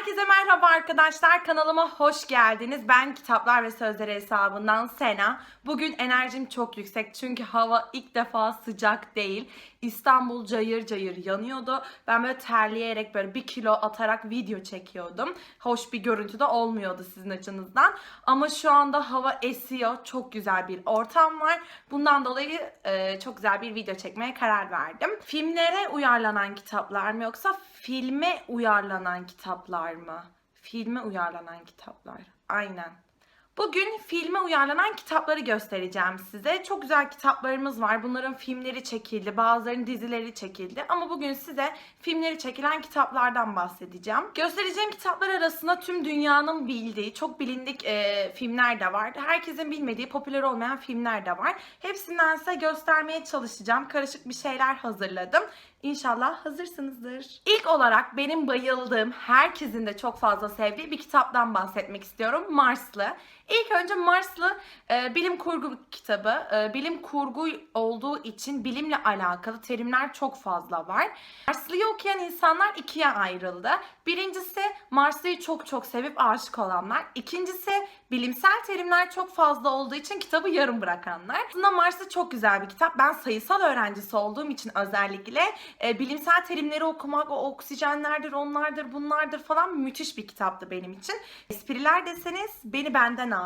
Herkese merhaba arkadaşlar. Kanalıma hoş geldiniz. Ben Kitaplar ve Sözleri hesabından Sena. Bugün enerjim çok yüksek çünkü hava ilk defa sıcak değil. İstanbul cayır cayır yanıyordu. Ben böyle terleyerek böyle bir kilo atarak video çekiyordum. Hoş bir görüntü de olmuyordu sizin açınızdan. Ama şu anda hava esiyor. Çok güzel bir ortam var. Bundan dolayı e, çok güzel bir video çekmeye karar verdim. Filmlere uyarlanan kitaplar mı yoksa filme uyarlanan kitaplar mı? Filme uyarlanan kitaplar. Aynen. Bugün filme uyarlanan kitapları göstereceğim size. Çok güzel kitaplarımız var. Bunların filmleri çekildi, bazılarının dizileri çekildi. Ama bugün size filmleri çekilen kitaplardan bahsedeceğim. Göstereceğim kitaplar arasında tüm dünyanın bildiği, çok bilindik e, filmler de var. Herkesin bilmediği, popüler olmayan filmler de var. Hepsinden size göstermeye çalışacağım. Karışık bir şeyler hazırladım. İnşallah hazırsınızdır. İlk olarak benim bayıldığım, herkesin de çok fazla sevdiği bir kitaptan bahsetmek istiyorum. Marslı. İlk önce Marslı e, bilim kurgu kitabı. E, bilim kurgu olduğu için bilimle alakalı terimler çok fazla var. Marslı'yı okuyan insanlar ikiye ayrıldı. Birincisi Marslı'yı çok çok sevip aşık olanlar. İkincisi bilimsel terimler çok fazla olduğu için kitabı yarım bırakanlar. Aslında Marslı çok güzel bir kitap. Ben sayısal öğrencisi olduğum için özellikle e, bilimsel terimleri okumak, o oksijenlerdir, onlardır, bunlardır falan müthiş bir kitaptı benim için. Espriler deseniz beni benden aldı.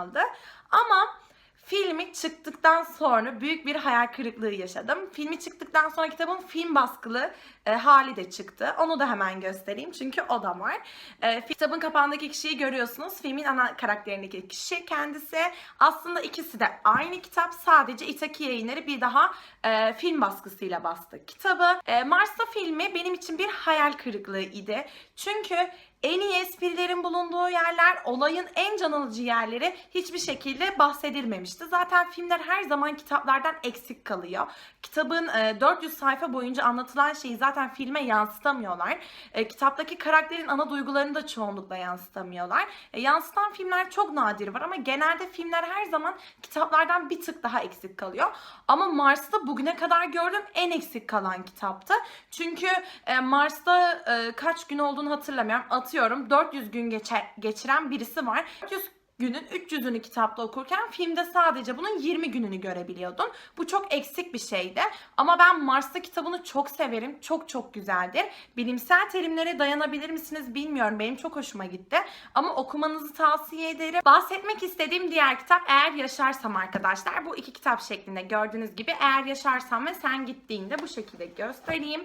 Ama filmi çıktıktan sonra büyük bir hayal kırıklığı yaşadım. Filmi çıktıktan sonra kitabın film baskılı e, hali de çıktı. Onu da hemen göstereyim çünkü o da var. E, kitabın kapağındaki kişiyi görüyorsunuz. Filmin ana karakterindeki kişi kendisi. Aslında ikisi de aynı kitap. Sadece Itaki yayınları bir daha e, film baskısıyla bastı kitabı. E, Mars'ta filmi benim için bir hayal kırıklığı idi. Çünkü en iyi esprilerin bulunduğu yerler, olayın en can alıcı yerleri hiçbir şekilde bahsedilmemişti. Zaten filmler her zaman kitaplardan eksik kalıyor. Kitabın e, 400 sayfa boyunca anlatılan şeyi zaten filme yansıtamıyorlar. E, kitaptaki karakterin ana duygularını da çoğunlukla yansıtamıyorlar. E, yansıtan filmler çok nadir var ama genelde filmler her zaman kitaplardan bir tık daha eksik kalıyor. Ama Mars'ta bugüne kadar gördüğüm en eksik kalan kitaptı. Çünkü e, Mars'ta e, kaç gün olduğunu hatırlamıyorum. 400 gün geçer, geçiren birisi var. 400 günün 300'ünü kitapta okurken filmde sadece bunun 20 gününü görebiliyordun. Bu çok eksik bir şeydi. Ama ben Mars'ta kitabını çok severim. Çok çok güzeldir. Bilimsel terimlere dayanabilir misiniz bilmiyorum. Benim çok hoşuma gitti. Ama okumanızı tavsiye ederim. Bahsetmek istediğim diğer kitap Eğer Yaşarsam arkadaşlar. Bu iki kitap şeklinde gördüğünüz gibi Eğer Yaşarsam ve Sen Gittiğinde bu şekilde göstereyim.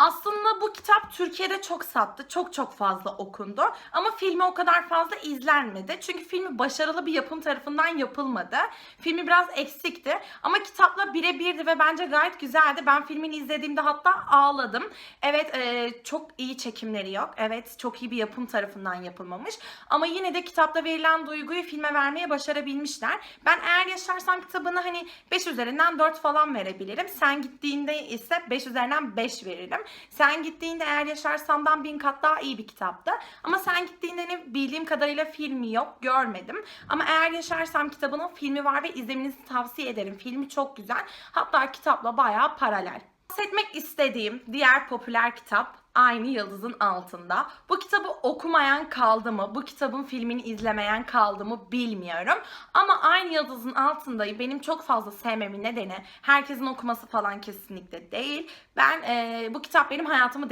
Aslında bu kitap Türkiye'de çok sattı. Çok çok fazla okundu. Ama filmi o kadar fazla izlenmedi. Çünkü filmi başarılı bir yapım tarafından yapılmadı. Filmi biraz eksikti. Ama kitapla birebirdi ve bence gayet güzeldi. Ben filmini izlediğimde hatta ağladım. Evet e, çok iyi çekimleri yok. Evet çok iyi bir yapım tarafından yapılmamış. Ama yine de kitapta verilen duyguyu filme vermeye başarabilmişler. Ben eğer yaşarsam kitabını hani 5 üzerinden 4 falan verebilirim. Sen gittiğinde ise 5 üzerinden 5 veririm. Sen gittiğinde eğer yaşarsamdan bin kat daha iyi bir kitaptı. Ama sen gittiğinde ne bildiğim kadarıyla filmi yok. Görmedim. Ama eğer yaşarsam kitabının filmi var ve izlemenizi tavsiye ederim. Filmi çok güzel. Hatta kitapla bayağı paralel. Bahsetmek istediğim diğer popüler kitap Aynı Yıldızın Altında. Bu kitabı okumayan kaldı mı? Bu kitabın filmini izlemeyen kaldı mı bilmiyorum. Ama Aynı Yıldızın Altında'yı benim çok fazla sevmemin nedeni herkesin okuması falan kesinlikle değil. Ben e, bu kitap benim hayatımı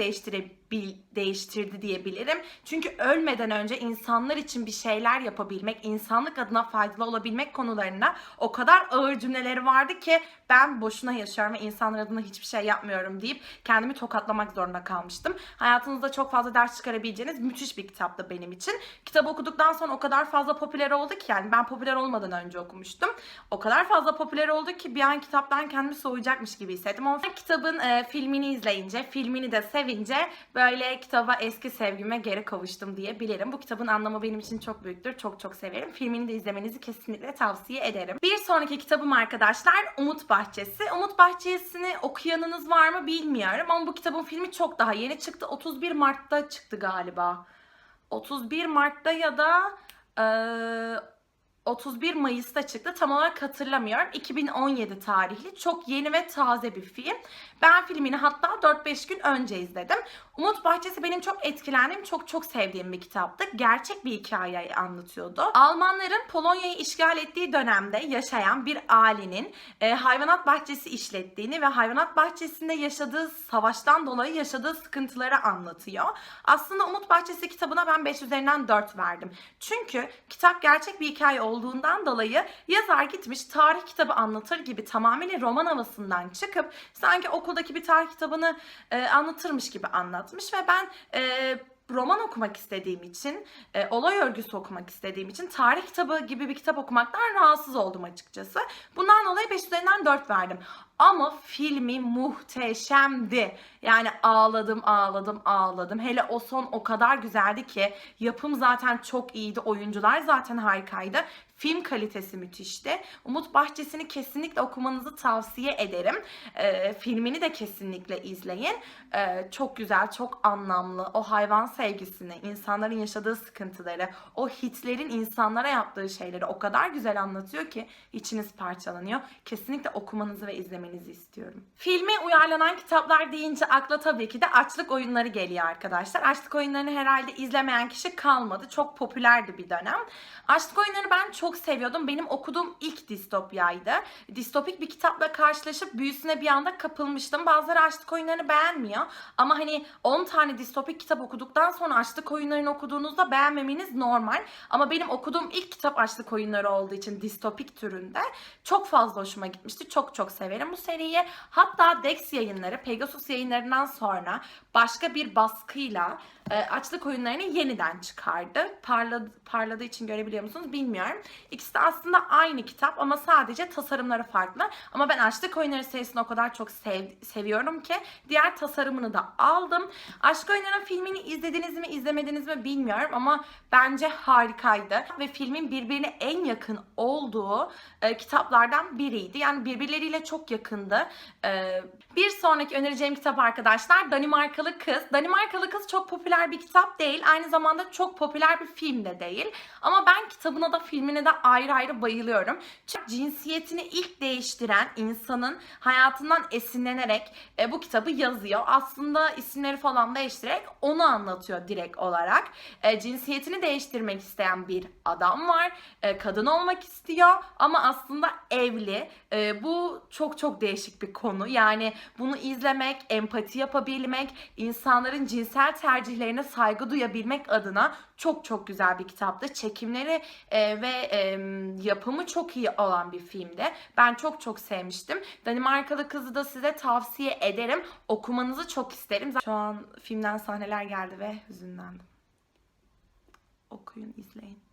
değiştirebil değiştirdi diyebilirim. Çünkü ölmeden önce insanlar için bir şeyler yapabilmek, insanlık adına faydalı olabilmek konularında o kadar ağır cümleleri vardı ki ben boşuna yaşıyorum ve insanlar adına hiçbir şey yapmıyorum deyip kendimi tokatlamak zorunda kalmıştım. Hayatınızda çok fazla ders çıkarabileceğiniz müthiş bir kitaptı benim için. Kitabı okuduktan sonra o kadar fazla popüler oldu ki yani ben popüler olmadan önce okumuştum. O kadar fazla popüler oldu ki bir an kitaptan kendimi soğuyacakmış gibi hissettim. Ama kitabın e, filmini izleyince, filmini de sevince böyle kitaba eski sevgime geri kavuştum diyebilirim. Bu kitabın anlamı benim için çok büyüktür. Çok çok severim. Filmini de izlemenizi kesinlikle tavsiye ederim. Bir sonraki kitabım arkadaşlar Umut Bahçesi. Umut Bahçesi'ni okuyanınız var mı bilmiyorum ama bu kitabın filmi çok daha yeni çıktı. 31 Mart'ta çıktı galiba. 31 Mart'ta ya da eee 31 Mayıs'ta çıktı. Tam olarak hatırlamıyorum. 2017 tarihli. Çok yeni ve taze bir film. Ben filmini hatta 4-5 gün önce izledim. Umut Bahçesi benim çok etkilendiğim, çok çok sevdiğim bir kitaptı. Gerçek bir hikayeyi anlatıyordu. Almanların Polonya'yı işgal ettiği dönemde yaşayan bir ailenin e, hayvanat bahçesi işlettiğini ve hayvanat bahçesinde yaşadığı savaştan dolayı yaşadığı sıkıntıları anlatıyor. Aslında Umut Bahçesi kitabına ben 5 üzerinden 4 verdim. Çünkü kitap gerçek bir hikaye olduğundan dolayı yazar gitmiş tarih kitabı anlatır gibi tamamıyla roman havasından çıkıp sanki okuldaki bir tarih kitabını e, anlatırmış gibi anlatmış ve ben e, roman okumak istediğim için, e, olay örgüsü okumak istediğim için tarih kitabı gibi bir kitap okumaktan rahatsız oldum açıkçası. Bundan dolayı 5 üzerinden 4 verdim. Ama filmi muhteşemdi. Yani ağladım, ağladım, ağladım. Hele o son o kadar güzeldi ki yapım zaten çok iyiydi. Oyuncular zaten harikaydı. Film kalitesi müthişti. Umut Bahçesi'ni kesinlikle okumanızı tavsiye ederim. Ee, filmini de kesinlikle izleyin. Ee, çok güzel, çok anlamlı. O hayvan sevgisini, insanların yaşadığı sıkıntıları, o Hitler'in insanlara yaptığı şeyleri o kadar güzel anlatıyor ki içiniz parçalanıyor. Kesinlikle okumanızı ve izlemenizi istiyorum. Filme uyarlanan kitaplar deyince akla tabii ki de açlık oyunları geliyor arkadaşlar. Açlık oyunlarını herhalde izlemeyen kişi kalmadı. Çok popülerdi bir dönem. Açlık oyunları ben çok seviyordum. Benim okuduğum ilk distopyaydı. Distopik bir kitapla karşılaşıp büyüsüne bir anda kapılmıştım. Bazıları açlık oyunlarını beğenmiyor. Ama hani 10 tane distopik kitap okuduktan sonra açlık oyunlarını okuduğunuzda beğenmemeniz normal. Ama benim okuduğum ilk kitap açlık oyunları olduğu için distopik türünde çok fazla hoşuma gitmişti. Çok çok severim bu seriyi. Hatta Dex yayınları, Pegasus yayınlarından sonra başka bir baskıyla e, açlık oyunlarını yeniden çıkardı. Parladı, parladığı için görebiliyor musunuz bilmiyorum. İkisi de aslında aynı kitap ama sadece tasarımları farklı. Ama ben açlık oyunları serisini o kadar çok sev, seviyorum ki diğer tasarımını da aldım. Aşk Oyunları filmini izlediniz mi izlemediniz mi bilmiyorum ama bence harikaydı. Ve filmin birbirine en yakın olduğu e, kitaplardan biriydi. Yani birbirleriyle çok yakındı. E, bir sonraki önereceğim kitap arkadaşlar Danimarkalı Kız. Danimarkalı Kız çok popüler bir kitap değil. Aynı zamanda çok popüler bir film de değil. Ama ben kitabına da filmine de ayrı ayrı bayılıyorum. Çünkü cinsiyetini ilk değiştiren insanın hayatından esinlenerek e, bu kitabı yazıyor. Aslında isimleri falan değiştirerek onu anlatıyor direkt olarak. E, cinsiyetini değiştirmek isteyen bir adam var. E, kadın olmak istiyor ama aslında evli. E, bu çok çok değişik bir konu. Yani bunu izlemek, empati yapabilmek, insanların cinsel tercihlerine saygı duyabilmek adına çok çok güzel bir kitaptı. Çekimleri e, ve e, yapımı çok iyi olan bir filmdi. Ben çok çok sevmiştim. Danimarkalı Kızı da size tavsiye ederim. Okumanızı çok isterim. Şu an filmden sahneler geldi ve hüzünlendim. Okuyun, izleyin.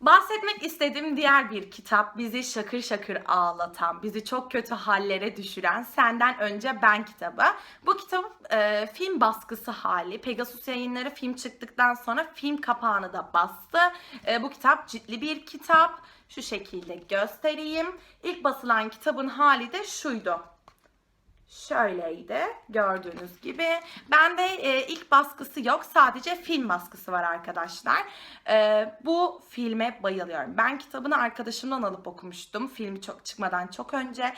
Bahsetmek istediğim diğer bir kitap bizi şakır şakır ağlatan, bizi çok kötü hallere düşüren Senden Önce Ben kitabı. Bu kitap e, film baskısı hali. Pegasus yayınları film çıktıktan sonra film kapağını da bastı. E, bu kitap ciddi bir kitap. Şu şekilde göstereyim. İlk basılan kitabın hali de şuydu şöyleydi gördüğünüz gibi. Bende e, ilk baskısı yok sadece film baskısı var arkadaşlar. E, bu filme bayılıyorum. Ben kitabını arkadaşımdan alıp okumuştum filmi çok çıkmadan çok önce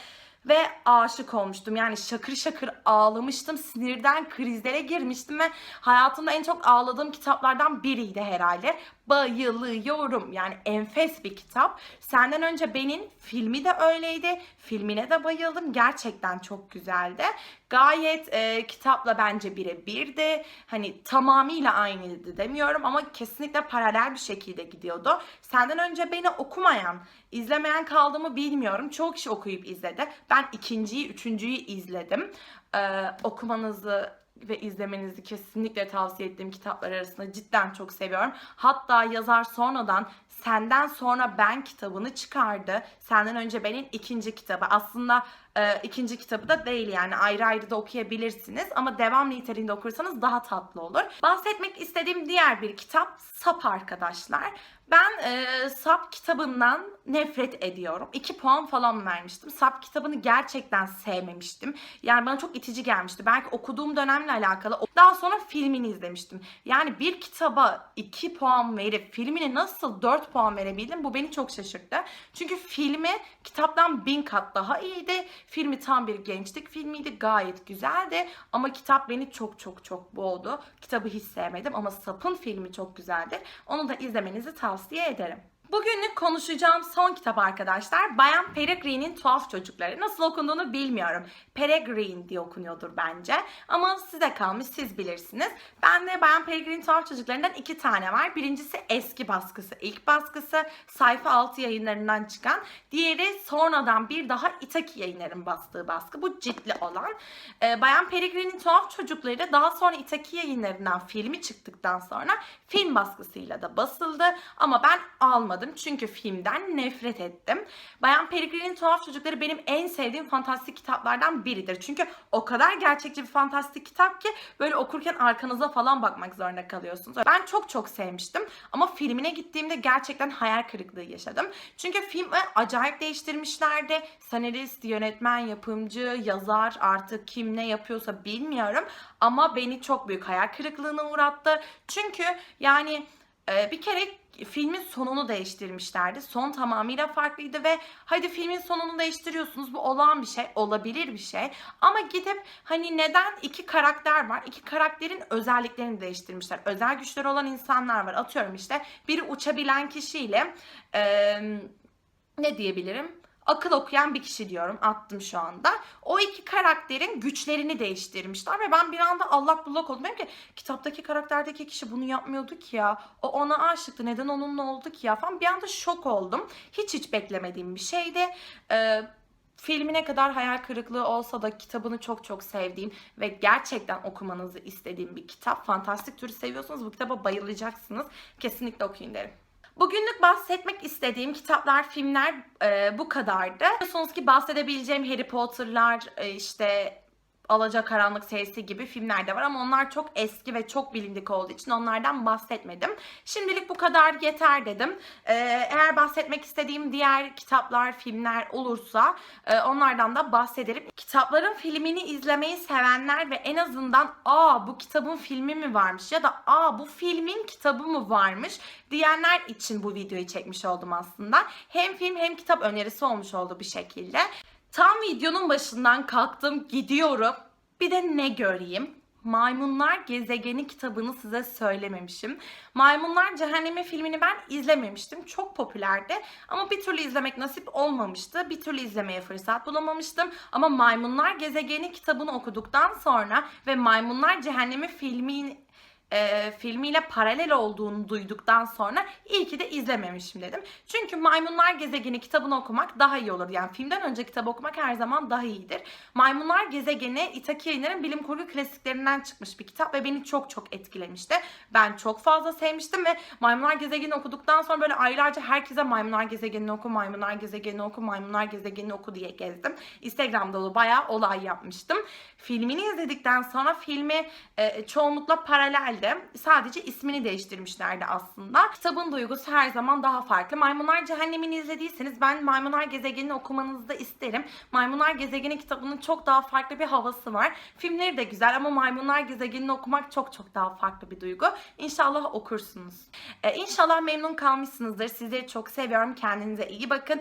ve aşık olmuştum. Yani şakır şakır ağlamıştım. Sinirden krizlere girmiştim ve hayatımda en çok ağladığım kitaplardan biriydi herhalde. Bayılıyorum. Yani enfes bir kitap. Senden önce benim filmi de öyleydi. Filmine de bayıldım. Gerçekten çok güzeldi. Gayet e, kitapla bence birebirdi. Hani tamamıyla aynıydı demiyorum ama kesinlikle paralel bir şekilde gidiyordu. Senden önce beni okumayan, izlemeyen kaldığımı bilmiyorum. Çok kişi okuyup izledi. Ben ikinciyi, üçüncüyü izledim. Ee, okumanızı ve izlemenizi kesinlikle tavsiye ettiğim kitaplar arasında cidden çok seviyorum. Hatta yazar sonradan Senden Sonra Ben kitabını çıkardı. Senden önce benim ikinci kitabı. Aslında Ee, ikinci kitabı da değil yani ayrı ayrı da okuyabilirsiniz ama devam niteliğinde okursanız daha tatlı olur. Bahsetmek istediğim diğer bir kitap Sap arkadaşlar. Ben e, Sap kitabından nefret ediyorum. 2 puan falan vermiştim. Sap kitabını gerçekten sevmemiştim. Yani bana çok itici gelmişti. Belki okuduğum dönemle alakalı. Daha sonra filmini izlemiştim. Yani bir kitaba 2 puan verip filmine nasıl 4 puan verebildim bu beni çok şaşırttı. Çünkü filmi kitaptan bin kat daha iyiydi. Filmi tam bir gençlik filmiydi. Gayet güzeldi. Ama kitap beni çok çok çok boğdu. Kitabı hiç sevmedim ama Sap'ın filmi çok güzeldir. Onu da izlemenizi tavsiye ederim. Bugünlük konuşacağım son kitap arkadaşlar. Bayan Peregrine'in Tuhaf Çocukları. Nasıl okunduğunu bilmiyorum. Peregrine diye okunuyordur bence. Ama size kalmış siz bilirsiniz. Bende Bayan Peregrine'in Tuhaf Çocuklarından iki tane var. Birincisi eski baskısı, ilk baskısı. Sayfa 6 yayınlarından çıkan. Diğeri sonradan bir daha Itaki yayınların bastığı baskı. Bu ciltli olan. Ee, Bayan Peregrine'in Tuhaf Çocukları da daha sonra Itaki yayınlarından filmi çıktıktan sonra film baskısıyla da basıldı. Ama ben almadım çünkü filmden nefret ettim. Bayan Peregrine'in Tuhaf Çocukları benim en sevdiğim fantastik kitaplardan biridir. Çünkü o kadar gerçekçi bir fantastik kitap ki böyle okurken arkanıza falan bakmak zorunda kalıyorsunuz. Ben çok çok sevmiştim ama filmine gittiğimde gerçekten hayal kırıklığı yaşadım. Çünkü filmi acayip değiştirmişlerdi. Senarist, yönetmen, yapımcı, yazar artık kim ne yapıyorsa bilmiyorum. Ama beni çok büyük hayal kırıklığına uğrattı. Çünkü yani e, bir kere filmin sonunu değiştirmişlerdi. Son tamamıyla farklıydı ve hadi filmin sonunu değiştiriyorsunuz. Bu olağan bir şey, olabilir bir şey. Ama gidip hani neden iki karakter var? İki karakterin özelliklerini değiştirmişler. Özel güçleri olan insanlar var. Atıyorum işte biri uçabilen kişiyle eee ne diyebilirim? Akıl okuyan bir kişi diyorum. Attım şu anda. O iki karakterin güçlerini değiştirmişler ve ben bir anda allak bullak oldum. Dedim ki kitaptaki karakterdeki kişi bunu yapmıyordu ki ya. O ona aşıktı. Neden onunla oldu ki ya falan. Bir anda şok oldum. Hiç hiç beklemediğim bir şeydi. Ee, filmine kadar hayal kırıklığı olsa da kitabını çok çok sevdiğim ve gerçekten okumanızı istediğim bir kitap. Fantastik türü seviyorsanız bu kitaba bayılacaksınız. Kesinlikle okuyun derim. Bugünlük bahsetmek istediğim kitaplar, filmler e, bu kadardı. Biliyorsunuz ki bahsedebileceğim Harry Potter'lar, e, işte Alacakaranlık serisi gibi filmler de var ama onlar çok eski ve çok bilindik olduğu için onlardan bahsetmedim. Şimdilik bu kadar yeter dedim. Ee, eğer bahsetmek istediğim diğer kitaplar, filmler olursa e, onlardan da bahsederim. Kitapların filmini izlemeyi sevenler ve en azından aa bu kitabın filmi mi varmış ya da aa bu filmin kitabı mı varmış diyenler için bu videoyu çekmiş oldum aslında. Hem film hem kitap önerisi olmuş oldu bir şekilde. Tam videonun başından kalktım gidiyorum. Bir de ne göreyim? Maymunlar Gezegeni kitabını size söylememişim. Maymunlar Cehennemi filmini ben izlememiştim. Çok popülerdi ama bir türlü izlemek nasip olmamıştı. Bir türlü izlemeye fırsat bulamamıştım. Ama Maymunlar Gezegeni kitabını okuduktan sonra ve Maymunlar Cehennemi filmi e, filmiyle paralel olduğunu duyduktan sonra iyi ki de izlememişim dedim. Çünkü Maymunlar Gezegeni kitabını okumak daha iyi olur. Yani filmden önce kitap okumak her zaman daha iyidir. Maymunlar Gezegeni Itaki Yayınları'nın bilim kurgu klasiklerinden çıkmış bir kitap ve beni çok çok etkilemişti. Ben çok fazla sevmiştim ve Maymunlar Gezegeni okuduktan sonra böyle aylarca herkese Maymunlar Gezegeni oku, Maymunlar Gezegeni oku, Maymunlar Gezegeni oku diye gezdim. Instagram'da da bayağı olay yapmıştım. Filmini izledikten sonra filmi e, çoğunlukla paraleldi. Sadece ismini değiştirmişlerdi aslında. Kitabın duygusu her zaman daha farklı. Maymunlar Cehennemi'ni izlediyseniz ben Maymunlar Gezegeni'ni okumanızı da isterim. Maymunlar Gezegeni kitabının çok daha farklı bir havası var. Filmleri de güzel ama Maymunlar Gezegeni'ni okumak çok çok daha farklı bir duygu. İnşallah okursunuz. Ee, inşallah memnun kalmışsınızdır. Sizleri çok seviyorum. Kendinize iyi bakın.